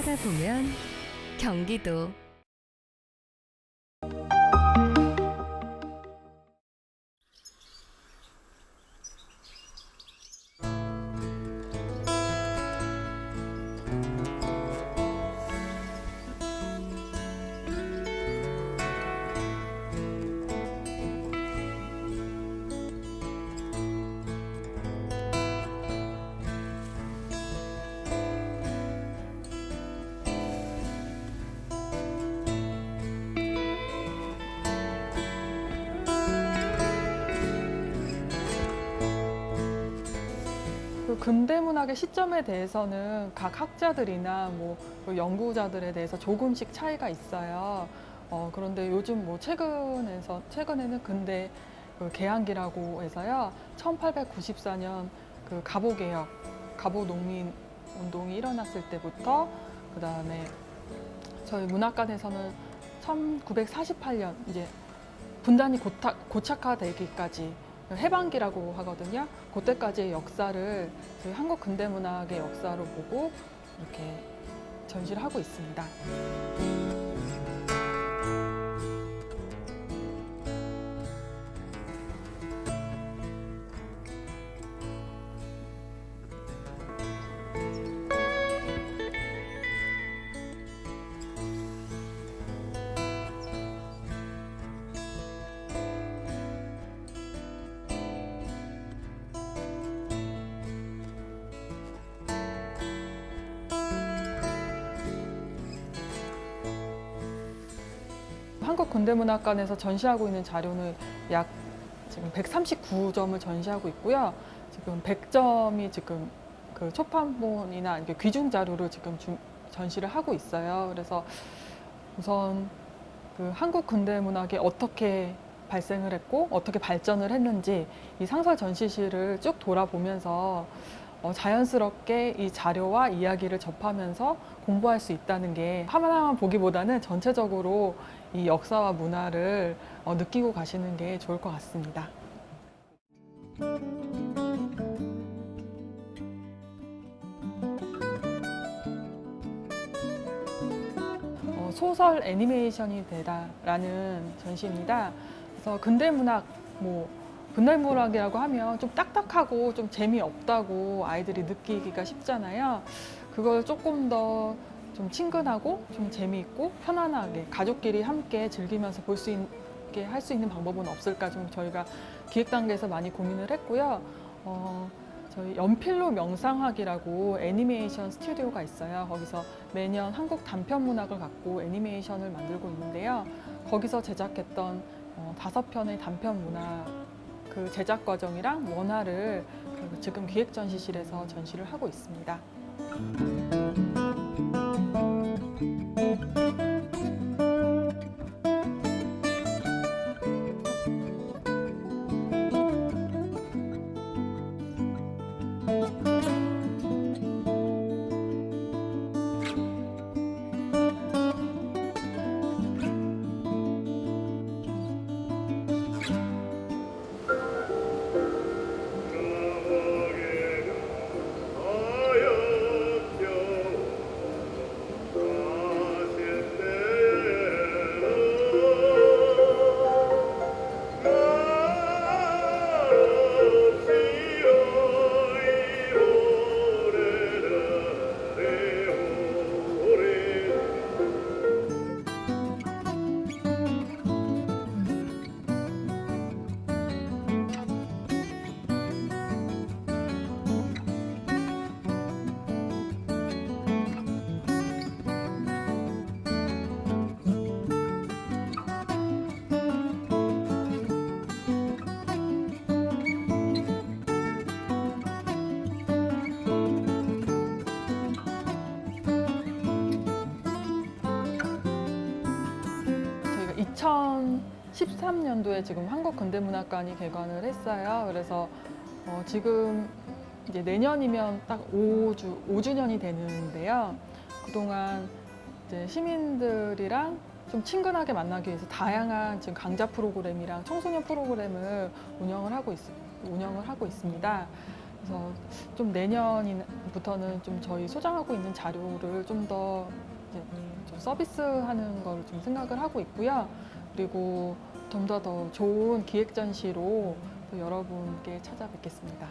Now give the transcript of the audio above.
따라가 보면 경기도 근대 문학의 시점에 대해서는 각 학자들이나 뭐그 연구자들에 대해서 조금씩 차이가 있어요. 어, 그런데 요즘 뭐 최근에서 최근에는 근대 그 개항기라고 해서요. 1894년 그 갑오 개혁, 갑오 농민 운동이 일어났을 때부터 그 다음에 저희 문학관에서는 1948년 이제 분단이 고착화되기까지 해방기라고 하거든요. 그때까지의 역사를 저희 한국 근대 문학의 역사로 보고 이렇게 전시를 하고 있습니다. 한국 근대문학관에서 전시하고 있는 자료는 약 지금 139점을 전시하고 있고요. 지금 100점이 지금 그 초판본이나 귀중 자료를 지금 주- 전시를 하고 있어요. 그래서 우선 그 한국 근대문학이 어떻게 발생을 했고 어떻게 발전을 했는지 이 상설 전시실을 쭉 돌아보면서 어, 자연스럽게 이 자료와 이야기를 접하면서 공부할 수 있다는 게 하나하나 보기보다는 전체적으로 이 역사와 문화를 어, 느끼고 가시는 게 좋을 것 같습니다. 어, 소설 애니메이션이 되다라는 전시입니다. 그래서 근대 문학 뭐 근대 문학이라고 하면 좀 딱딱하고 좀 재미없다고 아이들이 느끼기가 쉽잖아요. 그걸 조금 더 좀 친근하고 좀 재미있고 편안하게 가족끼리 함께 즐기면서 볼 수 있게 할 수 있는 방법은 없을까 좀 저희가 기획 단계에서 많이 고민을 했고요. 어, 저희 연필로 명상학이라고 애니메이션 스튜디오가 있어요. 거기서 매년 한국 단편 문학을 갖고 애니메이션을 만들고 있는데요. 거기서 제작했던 어, 다섯 편의 단편 문학 그 제작 과정이랑 원화를 그 지금 기획 전시실에서 전시를 하고 있습니다. 2013년도에 지금 한국 근대문학관이 개관을 했어요. 그래서 어, 지금 이제 내년이면 딱 5주, 5주년이 되는데요. 그동안 이제 시민들이랑 좀 친근하게 만나기 위해서 다양한 지금 강좌 프로그램이랑 청소년 프로그램을 운영을 하고 있, 운영을 하고 있습니다. 그래서 좀 내년부터는 좀 저희 소장하고 있는 자료를 좀더 서비스하는 걸 좀 생각을 하고 있고요. 그리고 좀 더 더 좋은 기획 전시로 또 여러분께 찾아뵙겠습니다.